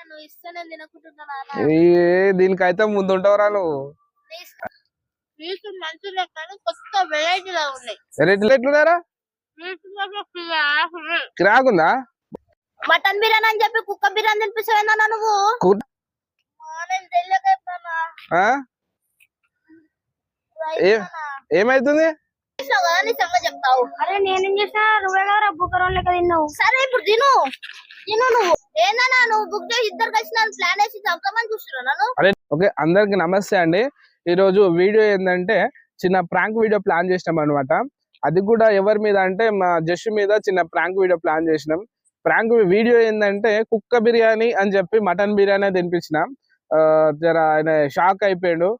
నువ్వు ఇస్తేనే తినకుంటున్నా ఏ దీనికైతే ముందు ఉంటావురా నువ్వు మంచిగా కానీ కొత్త వెరైటీగా ఉన్నాయి. రేట్లు ఎట్లున్నారా స్వీట్స్ కిరాకుందా? మటన్ బిర్యానీ అని చెప్పి కుక్క బిర్యానీ తినిపిస్తావేనా నువ్వు? ఏమైతుంది? చెప్తావు. అరే నేనేం చేసినా? నువ్వే కదా బుక్కరం లెక్క తిన్నావు. సరే ఇప్పుడు తిను. తిను నువ్వు. ఏందన్నా నువ్వు బుక్ చేసి ఇద్దరు కలిసి నన్ను ప్లాన్ వేసి చంపమని అరే ఓకే అందరికి నమస్తే అండి. ఈ రోజు వీడియో ఏంటంటే చిన్న ప్రాంక్ వీడియో ప్లాన్ చేసినాం అనమాట అది కూడా ఎవరి మీద అంటే మా జష్ మీద చిన్న ప్రాంక్ వీడియో ప్లాన్ చేసినాం. ప్రాంక్ వీడియో ఏంటంటే కుక్క బిర్యానీ అని చెప్పి మటన్ బిర్యానీ తినిపించినాం. జర ఆయన షాక్ అయిపోయాడు.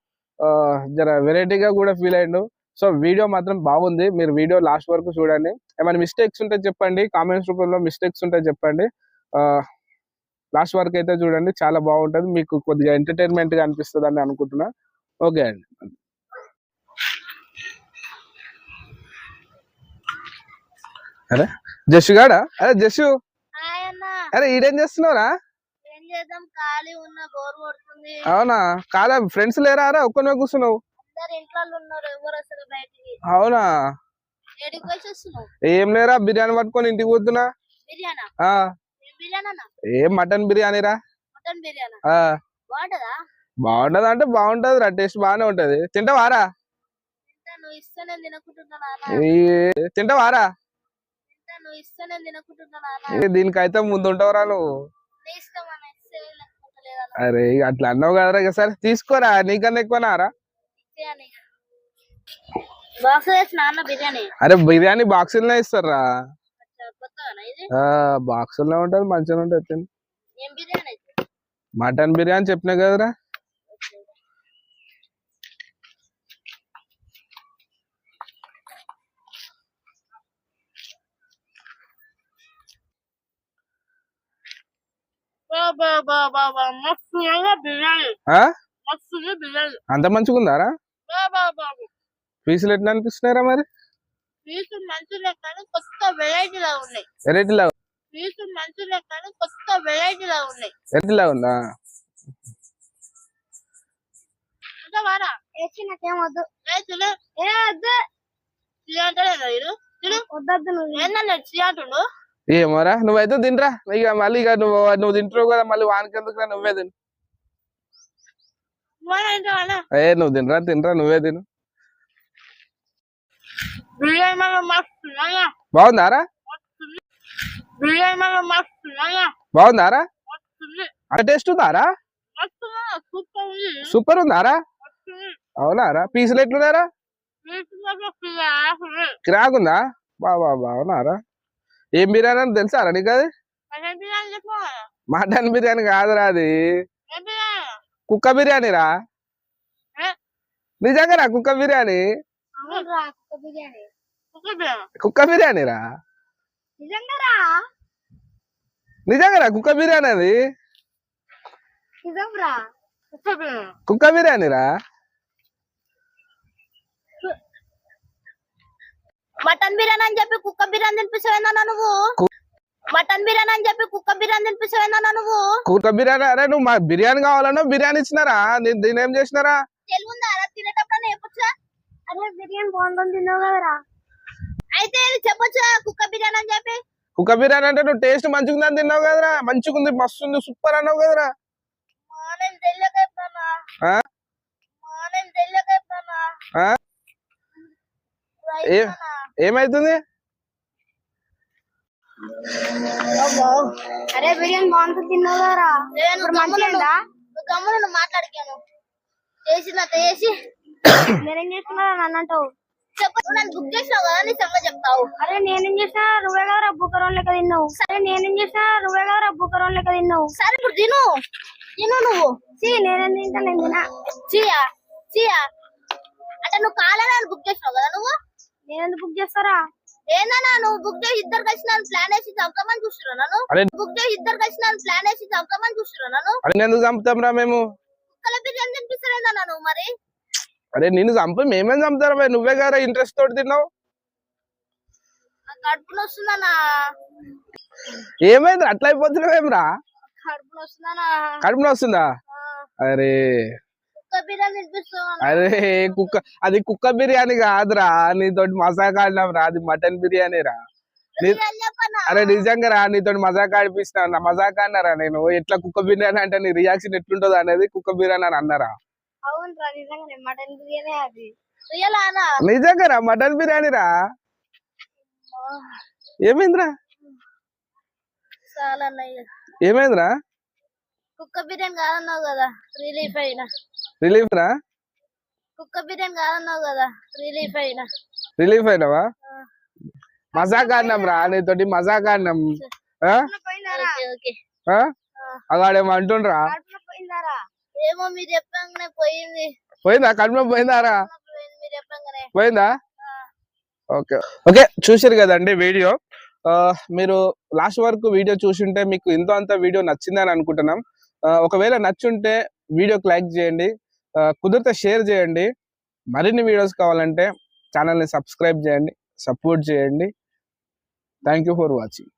జర వెరైటీగా కూడా ఫీల్ అయ్యాడు. సో వీడియో మాత్రం బాగుంది. మీరు వీడియో లాస్ట్ వరకు చూడండి. ఏమైనా మిస్టేక్స్ ఉంటే చెప్పండి. కామెంట్స్ రూపంలో మిస్టేక్స్ ఉంటే చెప్పండి. లాస్ట్ వరకు అయితే చూడండి చాలా బాగుంటది. మీకు కొద్దిగా ఎంటర్టైన్మెంట్గా అనిపిస్తుంది అని అనుకుంటున్నా. ఓకే అండి. అరే జస్సు గాడా? అరే జస్సు! అరే ఈడేం చేస్తున్నావురా? అవునా? కాదా ఫ్రెండ్స్ లేరా? రా ఒక్కనే కూర్చున్నావు. అవునా? ఏం లేరా బిర్యానీ పట్టుకొని ఇంటికి పోతున్నా. ఏం మటన్ బిర్యానీ? రా బాగుంటదా? అంటే బాగుంటది రా టేస్ట్ బాగానే ఉంటది. తింటావారా? తింటావారా? దీనికైతే ముందు ఉంటావురా నువ్వు అరే అట్లా అన్నావు కదరా ఇక సరే తీసుకోరా నీకన్నా ఎక్కువనారా? అరే బిర్యానీ బాక్సులనే ఇస్తారా? బాక్సుల్లో ఉంటది మంచిగా ఉంటది మటన్ బిర్యానీ చెప్పినా కదరా? అంత మంచిగా ఉందారా పీసులు ఎట్లా అనిపిస్తున్నారా మరి? పీసు కానీ కొత్త ఉన్నాయి. వెరైటీలా పీసు మంచిగా కానీ కొత్త ఉన్నాయి. వెరైటీలా ఉందా? వారా నాకేం వద్దు. ఏ వద్దు. వద్దొద్దు నువ్వు. ఏమోరా నువ్వైతే తినరా. ఇక మళ్ళీ ఇక నువ్వు నువ్వు తింటావు కదా మళ్ళీ వానికెందుకు నువ్వే తిను. ఏ నువ్వు తినరా తినరా నువ్వే తిను బిర్యానీ మన మస్తు ఉన్నాయా బాగుందారా బాగుందారా అంత టేస్ట్ ఉందారా సూపర్ ఉంది. సూపర్ ఉందారా అవునారా? పీసులు ఎట్లున్నారా? పిల్ల ఉంది బాబా బాగున్నారా ఏం బిర్యానీ అని తెలుసారా నీకు అది? మటన్ బిర్యానీ కాదురా అది. కుక్క బిర్యానీ రా? నిజంగా అవునురా కుక్క బిర్యానీ. కుక్క బిర్యానీ కుక్క బిర్యానీ రా నిజంగా కుక్క బిర్యానీ అది కుక్క బిర్యానీ కుక్క బిర్యానీ రా మటన్ బిర్యానీ అని చెప్పి కుక్క బిర్యానీ తినిపిస్తావేనా నువ్వు? మటన్ బిర్యానీ అని చెప్పి కుక్క బిర్యానీ తినిపిస్తావేనా నువ్వు? కుక్క బిర్యానీ అరే నువ్వు మా బిర్యానీ కావాలన్నా బిర్యానీ ఇచ్చినారా? నేను ఏం చేసినారా? తెలుగు ఉందా అలా తినేటప్పుడు అరే బిర్యానీ బాగుంటుంది తిన్నావు కదరా. అయితే ఇది చెప్పొచ్చా? కుక్క బిర్యానీ అని చెప్పి? కుక్క బిర్యానీ అంటే నువ్వు టేస్ట్ మంచిగా ఉందని తిన్నావు కదరా. మంచిగా ఉంది మస్తు ఉంది సూపర్ అన్నావు కదరా. ఏమైతుంది? అరే బిర్యానీ బాగుంటుంది తిన్నావు కదరా. ఇప్పుడు మంచిగా నువ్వు గమ్మున నువ్వు. మాట్లాడికాను చేసినట్టు చేసి? నేనేం చేస్తున్నా నన్ను అంటావు? చెప్పు నువ్వు నన్ను బుక్ చేసినావు కదా నీ సంగతి చెప్తావు. అరే నేనేం చేసినా నువ్వే కదరా బుక్కరం లెక్క తిన్నావు. అరే నేనేం చేసినా నువ్వే కదరా బుక్కరం లెక్క తిన్నావు. సరే ఇప్పుడు తిను. తిను నువ్వు. సి నేనేం తింటా నేను తినా. చియా చియా. అంటే నువ్వు నన్ను బుక్ చేసినావు కదా నువ్వు? నేనెందుకు బుక్ చేస్తారా? ఏందన్నా నువ్వు బుక్ చేసి ఇద్దరు కలిసి నన్ను ప్లాన్ వేసి చంపమని చూస్తున్నావు నన్ను? అరే బుక్ చేసి ఇద్దరు కలిసి నన్ను ప్లాన్ వేసి చంపమని చూస్తున్నావు నన్ను? అరే ఎందుకు చంపుతాం రా మేము? కుక్కల బిర్యానీ తినిపిస్తారేందన్నా నువ్వు మరి? అరే నిన్ను చంపి మేమేం చంపుతారా మరి? నువ్వే కదా ఇంట్రెస్ట్ తోటి తిన్నావు. ఏమైంది? అట్లా అయిపోతున్నావేం రా? కడుపులో వస్తుందా అరే. అరే కుక్క అది కుక్క బిర్యానీ కాదురా. నీతోటి మజాక్ ఆడినాం రా. అది మటన్ బిర్యానీ రా. అరే నిజంగా రా. నీతో మజాక్ ఆడిపిస్తున్నా మజాక్ అన్నారా నేను? ఎట్లా కుక్క బిర్యానీ అంటే నీ రియాక్షన్ ఎట్లుంటది అనేది కుక్క బిర్యానీ అని అన్నారా? అవును రా నిజంగానే మటన్ బిర్యానీ అది. రియల్ అనా? నిజంగా రా మటన్ బిర్యానీ రా ఏమైందిరా? చాలా ఏమైందిరా? కుక్క బిర్యానీ కాదన్నావు కదా రిలీఫ్ అయినా. రిలీఫ్ రా. కుక్క బిర్యానీ కాదన్నావు కదా రిలీఫ్ అయినా. రిలీఫ్ అయినావా? మజాక్ ఆడినాం రా నీతోటి మజాక్ ఆడినాం? అగాడేమో అంటుండ్రా. ఏమో మీరు చెప్పంగానే పోయింది. పోయిందా? కడుపు పోయిందారా? పోయింది మీరు చెప్పంగానే. పోయిందా? ఓకే. ఓకే చూసారు కదండి వీడియో. మీరు లాస్ట్ వరకు వీడియో చూసుంటే మీకు ఎంతో అంత వీడియో నచ్చిందని అనుకుంటున్నాం. ఒకవేళ నచ్చుంటే వీడియోకి లైక్ చేయండి. కుదిరితే షేర్ చేయండి. మరిన్ని వీడియోస్ కావాలంటే ఛానల్ని సబ్స్క్రైబ్ చేయండి సపోర్ట్ చేయండి. Thank you for watching.